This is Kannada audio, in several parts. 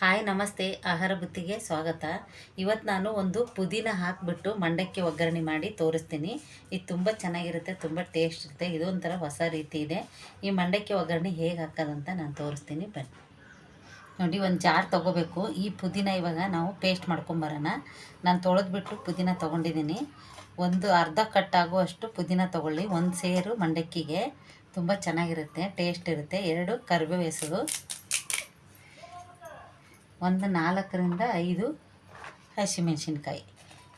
ಹಾಯ್, ನಮಸ್ತೆ. ಆಹಾರ ಬುತ್ತಿಗೆ ಸ್ವಾಗತ. ಇವತ್ತು ನಾನು ಒಂದು ಪುದೀನ ಹಾಕಿಬಿಟ್ಟು ಮಂಡಕ್ಕಿ ಒಗ್ಗರಣೆ ಮಾಡಿ ತೋರಿಸ್ತೀನಿ. ಇದು ತುಂಬ ಚೆನ್ನಾಗಿರುತ್ತೆ, ತುಂಬ ಟೇಸ್ಟ್ ಇರುತ್ತೆ. ಇದೊಂಥರ ಹೊಸ ರೀತಿ ಇದೆ. ಈ ಮಂಡಕ್ಕಿ ಒಗ್ಗರಣೆ ಹೇಗೆ ಹಾಕೋದಂತ ನಾನು ತೋರಿಸ್ತೀನಿ. ಬನ್ನಿ. ನೋಡಿ, ಒಂದು ಜಾರ್ ತೊಗೋಬೇಕು. ಈ ಪುದೀನ ಇವಾಗ ನಾವು ಪೇಸ್ಟ್ ಮಾಡ್ಕೊಂಬರೋಣ. ನಾನು ತೊಳೆದ್ಬಿಟ್ಟು ಪುದೀನ ತೊಗೊಂಡಿದ್ದೀನಿ. ಒಂದು ಅರ್ಧ ಕಟ್ಟಾಗುವಷ್ಟು ಪುದೀನ ತೊಗೊಳ್ಳಿ. ಒಂದು ಸೇರು ಮಂಡಕ್ಕಿಗೆ. ತುಂಬ ಚೆನ್ನಾಗಿರುತ್ತೆ ಟೇಸ್ಟ್ ಇರುತ್ತೆ. ಎರಡು ಕರ್ಬೇವು ಹೆಸರು. ಒಂದು ನಾಲ್ಕರಿಂದ ಐದು ಹಸಿಮೆಣ್ಸಿನ್ಕಾಯಿ.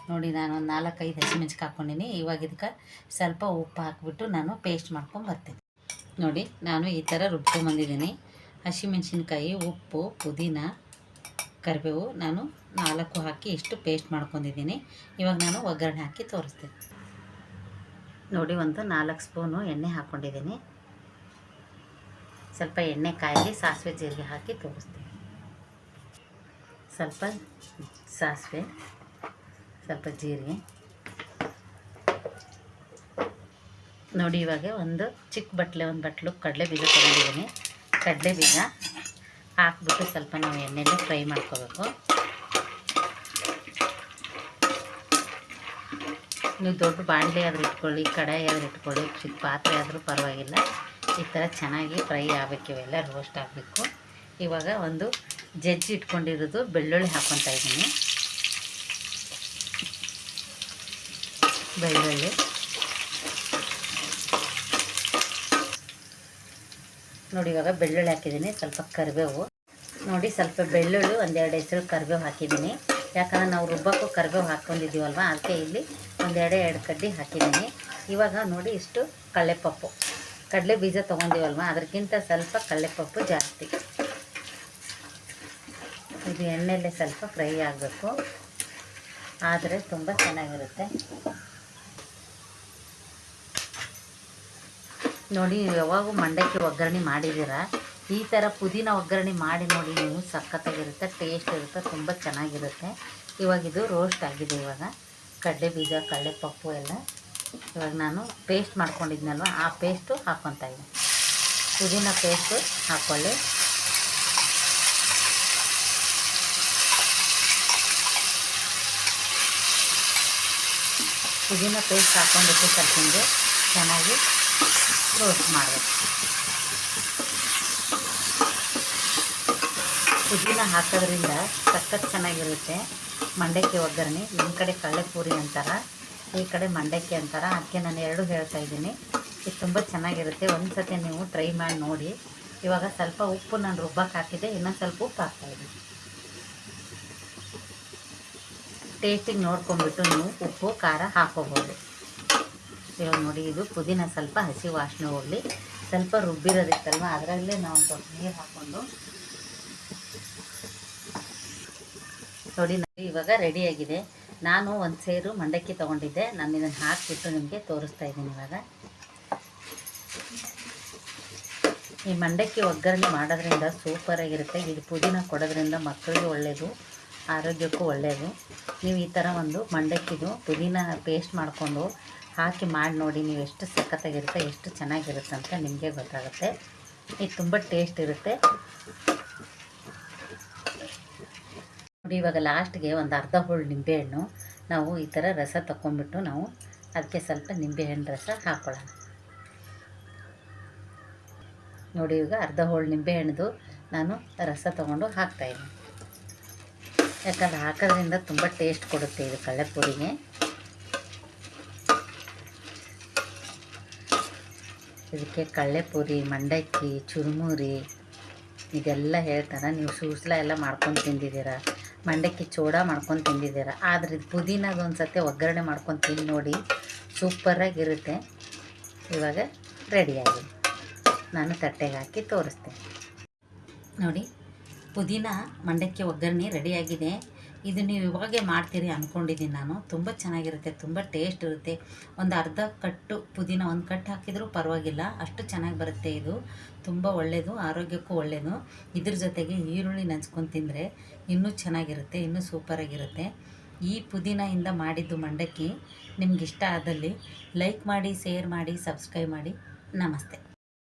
ನೋಡಿ, ನಾನು ಒಂದು ನಾಲ್ಕೈದು ಹಸಿಮೆಣ್ಸಿಕಾಯಿ ಹಾಕ್ಕೊಂಡಿನಿ. ಇವಾಗ ಇದಕ್ಕೆ ಸ್ವಲ್ಪ ಉಪ್ಪು ಹಾಕಿಬಿಟ್ಟು ನಾನು ಪೇಸ್ಟ್ ಮಾಡ್ಕೊಂಡು ಬರ್ತೀನಿ. ನೋಡಿ, ನಾನು ಈ ಥರ ರುಬ್ಕೊಂಬಂದಿದ್ದೀನಿ ಹಸಿಮೆಣ್ಸಿನ್ಕಾಯಿ, ಉಪ್ಪು, ಪುದೀನ, ಕರಿಬೇವು ನಾನು ನಾಲ್ಕು ಹಾಕಿ ಇಷ್ಟು ಪೇಸ್ಟ್ ಮಾಡ್ಕೊಂಡಿದ್ದೀನಿ. ಇವಾಗ ನಾನು ಒಗ್ಗರಣೆ ಹಾಕಿ ತೋರಿಸ್ತೀನಿ. ನೋಡಿ, ಒಂದು ನಾಲ್ಕು ಸ್ಪೂನು ಎಣ್ಣೆ ಹಾಕ್ಕೊಂಡಿದ್ದೀನಿ. ಸ್ವಲ್ಪ ಎಣ್ಣೆ ಕಾಯಿಲಿ ಸಾಸಿವೆ ಜೀರಿಗೆ ಹಾಕಿ ತೋರಿಸ್ತೀನಿ. ಸ್ವಲ್ಪ ಸಾಸಿವೆ, ಸ್ವಲ್ಪ ಜೀರಿಗೆ. ನೋಡಿ, ಇವಾಗ ಒಂದು ಚಿಕ್ಕ ಬಟ್ಲೆ, ಒಂದು ಬಟ್ಲು ಕಡಲೆ ಬೀಜ ತೊಗೊಂಡಿದ್ದೀನಿ. ಕಡಲೆ ಬೀಜ ಹಾಕ್ಬಿಟ್ಟು ಸ್ವಲ್ಪ ನಾವು ಎಣ್ಣೆಲೆ ಫ್ರೈ ಮಾಡ್ಕೋಬೇಕು. ನೀವು ದೊಡ್ಡ ಬಾಣಲೆ ಆದರೂ ಇಟ್ಕೊಳ್ಳಿ, ಕಡಾಯಿ ಆದರೂ ಇಟ್ಕೊಳ್ಳಿ, ಚಿಕ್ಕ ಪಾತ್ರೆ ಆದರೂ ಪರವಾಗಿಲ್ಲ. ಈ ಥರ ಚೆನ್ನಾಗಿ ಫ್ರೈ ಆಗಬೇಕು ಇವೆಲ್ಲ ರೋಸ್ಟ್ ಆಗಬೇಕು. ಇವಾಗ ಒಂದು ಜಜ್ಜಿ ಇಟ್ಕೊಂಡಿರೋದು ಬೆಳ್ಳುಳ್ಳಿ ಹಾಕ್ಕೊತಾ ಇದ್ದೀನಿ. ಬೆಳ್ಳುಳ್ಳಿ. ನೋಡಿ ಇವಾಗ ಬೆಳ್ಳುಳ್ಳಿ ಹಾಕಿದ್ದೀನಿ, ಸ್ವಲ್ಪ ಕರಿಬೇವು. ನೋಡಿ ಸ್ವಲ್ಪ ಬೆಳ್ಳುಳ್ಳಿ, ಒಂದೆರಡು ಹೆಸರು ಕರಿಬೇವು ಹಾಕಿದ್ದೀನಿ. ಯಾಕಂದ್ರೆ ನಾವು ರುಬ್ಬಕ್ಕೂ ಕರಿಬೇವು ಹಾಕ್ಕೊಂಡಿದ್ದೀವಲ್ವ, ಅದಕ್ಕೆ ಇಲ್ಲಿ ಒಂದೆರಡು ಎರಡು ಕಡ್ಡಿ ಹಾಕಿದ್ದೀನಿ. ಇವಾಗ ನೋಡಿ ಇಷ್ಟು ಕಡಲೆಪಪ್ಪು. ಕಡಲೆ ಬೀಜ ತೊಗೊಂಡಿವಲ್ವ, ಅದಕ್ಕಿಂತ ಸ್ವಲ್ಪ ಕಡಲೆಪಪ್ಪು ಜಾಸ್ತಿ. ಇದು ಎಣ್ಣೆಯಲ್ಲೇ ಸ್ವಲ್ಪ ಫ್ರೈ ಆಗಬೇಕು. ಆದರೆ ತುಂಬ ಚೆನ್ನಾಗಿರುತ್ತೆ. ನೋಡಿ, ಯಾವಾಗೂ ಮಂಡಕ್ಕಿ ಒಗ್ಗರಣೆ ಮಾಡಿದ್ದೀರ? ಈ ಥರ ಪುದೀನ ಒಗ್ಗರಣೆ ಮಾಡಿ ನೋಡಿ, ನೀವು ಸಖತ್ತಾಗಿರುತ್ತೆ ಟೇಸ್ಟ್ ಇರುತ್ತೆ, ತುಂಬ ಚೆನ್ನಾಗಿರುತ್ತೆ. ಇವಾಗ ಇದು ರೋಸ್ಟ್ ಆಗಿದೆ ಇವಾಗ. ಕಡಲೆ ಬೀಜ, ಕಡಲೆಪಪ್ಪು ಎಲ್ಲ. ಇವಾಗ ನಾನು ಪೇಸ್ಟ್ ಮಾಡ್ಕೊಂಡಿದ್ನಲ್ವ, ಆ ಪೇಸ್ಟು ಹಾಕ್ಕೊತಾ ಇದ್ದೀನಿ. ಪುದೀನ ಪೇಸ್ಟು ಹಾಕ್ಕೊಳ್ಳಿ ಪುದೀನ ಪೇಸ್ಟ್ ಹಾಕ್ಕೊಂಡ್ಬಿಟ್ಟು ಸ್ವಲ್ಪ ಚೆನ್ನಾಗಿ ರೋಸ್ಟ್ ಮಾಡಬೇಕು. ಪುದೀನ ಹಾಕೋದ್ರಿಂದ ಸಖತ್ ಚೆನ್ನಾಗಿರುತ್ತೆ. ಮಂಡಕ್ಕಿ ಒಗ್ಗರಣೆ ನಿಮ್ಮ ಕಡೆ ಕಳ್ಳೆಪೂರಿ ಅಂತಾರೆ, ಈ ಕಡೆ ಮಂಡಕ್ಕಿ ಅಂತಾರೆ ಅದಕ್ಕೆ ನಾನು ಎರಡು ಹೇಳ್ತಾ ಇದ್ದೀನಿ. ಇದು ತುಂಬ ಚೆನ್ನಾಗಿರುತ್ತೆ. ಒಂದು ಸತಿ ನೀವು ಟ್ರೈ ಮಾಡಿ ನೋಡಿ. ಇವಾಗ ಸ್ವಲ್ಪ ಉಪ್ಪು ನಾನು ರುಬ್ಬಕ್ಕೆ ಹಾಕಿದ್ದೆ, ಇನ್ನೊಂದು ಸ್ವಲ್ಪ ಉಪ್ಪು ಹಾಕ್ತಾಯಿದ್ದೀನಿ ಟೇಸ್ಟಿಗೆ ನೋಡ್ಕೊಂಡ್ಬಿಟ್ಟು ನೀವು ಉಪ್ಪು, ಖಾರ ಹಾಕೋಬೋದು. ಇವಾಗ ನೋಡಿ, ಇದು ಪುದೀನ ಸ್ವಲ್ಪ ಹಸಿ ವಾಸನೆ ಹೋಗಲಿ ಸ್ವಲ್ಪ ರುಬ್ಬಿರೋದಿತ್ತಲ್ವ, ಅದರಲ್ಲೇ ನಾವು ಸ್ವಲ್ಪ ನೀರು ಹಾಕ್ಕೊಂಡು. ನೋಡಿ ನೋಡಿ, ಇವಾಗ ರೆಡಿಯಾಗಿದೆ ನಾನು ಒಂದು ಸೇರು ಮಂಡಕ್ಕಿ ತೊಗೊಂಡಿದ್ದೆ. ನಾನು ಇದನ್ನು ಹಾಕಿಬಿಟ್ಟು ನಿಮಗೆ ತೋರಿಸ್ತಾ ಇದ್ದೀನಿ ಇವಾಗ. ಈ ಮಂಡಕ್ಕಿ ಒಗ್ಗರಣೆ ಮಾಡೋದ್ರಿಂದ ಸೂಪರಾಗಿರುತ್ತೆ ಇದು ಪುದೀನ ಕೊಡೋದ್ರಿಂದ ಮಕ್ಕಳಿಗೆ ಒಳ್ಳೆಯದು ಆರೋಗ್ಯಕ್ಕೂ ಒಳ್ಳೆಯದು ನೀವು ಈ ಥರ ಒಂದು ಮಂಡಕ್ಕಿದು ಪುದೀನ ಪೇಸ್ಟ್ ಮಾಡಿಕೊಂಡು ಹಾಕಿ ಮಾಡಿ ನೋಡಿ ನೀವು ಎಷ್ಟು ಸಖತ್ತಾಗಿರುತ್ತೆ, ಎಷ್ಟು ಚೆನ್ನಾಗಿರುತ್ತೆ ಅಂತ ನಿಮಗೆ ಗೊತ್ತಾಗುತ್ತೆ. ಇದು ತುಂಬ ಟೇಸ್ಟ್ ಇರುತ್ತೆ. ನೋಡಿ, ಇವಾಗ ಲಾಸ್ಟ್ಗೆ ಒಂದು ಅರ್ಧ ಹೋಳು ನಿಂಬೆಹಣ್ಣು ನಾವು ಈ ಥರ ರಸ ತಗೊಂಡ್ಬಿಟ್ಟು ನಾವು ಅದಕ್ಕೆ ಸ್ವಲ್ಪ ನಿಂಬೆಹಣ್ಣು ರಸ ಹಾಕ್ಕೊಳ್ಳೋಣ ನೋಡಿ ಈಗ ಅರ್ಧ ಹೋಳು ನಿಂಬೆಹಣ್ಣುದು ನಾನು ರಸ ತಗೊಂಡು ಹಾಕ್ತಾಯಿದ್ದೀನಿ ಯಾಕಂದ್ರೆ ಹಾಕೋದ್ರಿಂದ ತುಂಬ ಟೇಸ್ಟ್ ಕೊಡುತ್ತೆ ಇದು ಕಳ್ಳೆಪುರಿಗೆ. ಇದಕ್ಕೆ ಕಳ್ಳೆಪುರಿ, ಮಂಡಕ್ಕಿ, ಚುರುಮುರಿ, ಇದೆಲ್ಲ ಹೇಳ್ತಾರೆ. ನೀವು ಸೂಸ್ಲ ಎಲ್ಲ ಮಾಡ್ಕೊಂಡು ತಿಂದಿದ್ದೀರ? ಮಂಡಕ್ಕಿ ಚೋಡ ಮಾಡ್ಕೊಂಡು ತಿಂದಿದ್ದೀರ? ಆದರೆ ಇದು ಪುದೀನಾಗ ಒಂದು ಸತಿ ಒಗ್ಗರಣೆ ಮಾಡ್ಕೊಂಡು ತಿಂದು ನೋಡಿ ಸೂಪರಾಗಿರುತ್ತೆ. ಇವಾಗ ರೆಡಿಯಾಗಿ ನಾನು ತಟ್ಟೆಗೆ ಹಾಕಿ ತೋರಿಸ್ತೇನೆ. ನೋಡಿ. ಪುದೀನ ಮಂಡಕ್ಕಿ ಒಗ್ಗರಣೆ ರೆಡಿಯಾಗಿದೆ. ಇದು ನೀವು ಇವಾಗೆ ಮಾಡ್ತೀರಿ ಅಂದ್ಕೊಂಡಿದ್ದೀನಿ ನಾನು. ತುಂಬ ಚೆನ್ನಾಗಿರುತ್ತೆ, ತುಂಬ ಟೇಸ್ಟ್ ಇರುತ್ತೆ. ಒಂದು ಅರ್ಧ ಕಟ್ಟು ಪುದೀನ ಒಂದು ಕಟ್ಟು ಹಾಕಿದರೂ ಪರವಾಗಿಲ್ಲ, ಅಷ್ಟು ಚೆನ್ನಾಗಿ ಬರುತ್ತೆ ಇದು. ತುಂಬ ಒಳ್ಳೆಯದು ಆರೋಗ್ಯಕ್ಕೂ ಒಳ್ಳೆಯದು ಇದ್ರ ಜೊತೆಗೆ ಈರುಳ್ಳಿ ನೆಂಚ್ಕೊಂಡು ತಿಂದರೆ ಇನ್ನೂ ಚೆನ್ನಾಗಿರುತ್ತೆ, ಇನ್ನೂ ಸೂಪರಾಗಿರುತ್ತೆ ಈ ಪುದೀನದಿಂದ ಮಾಡಿದ್ದು ಮಂಡಕ್ಕಿ ನಿಮ್ಗೆ ಇಷ್ಟ ಆದಲ್ಲಿ ಲೈಕ್ ಮಾಡಿ, ಶೇರ್ ಮಾಡಿ, ಸಬ್ಸ್ಕ್ರೈಬ್ ಮಾಡಿ. ನಮಸ್ತೆ.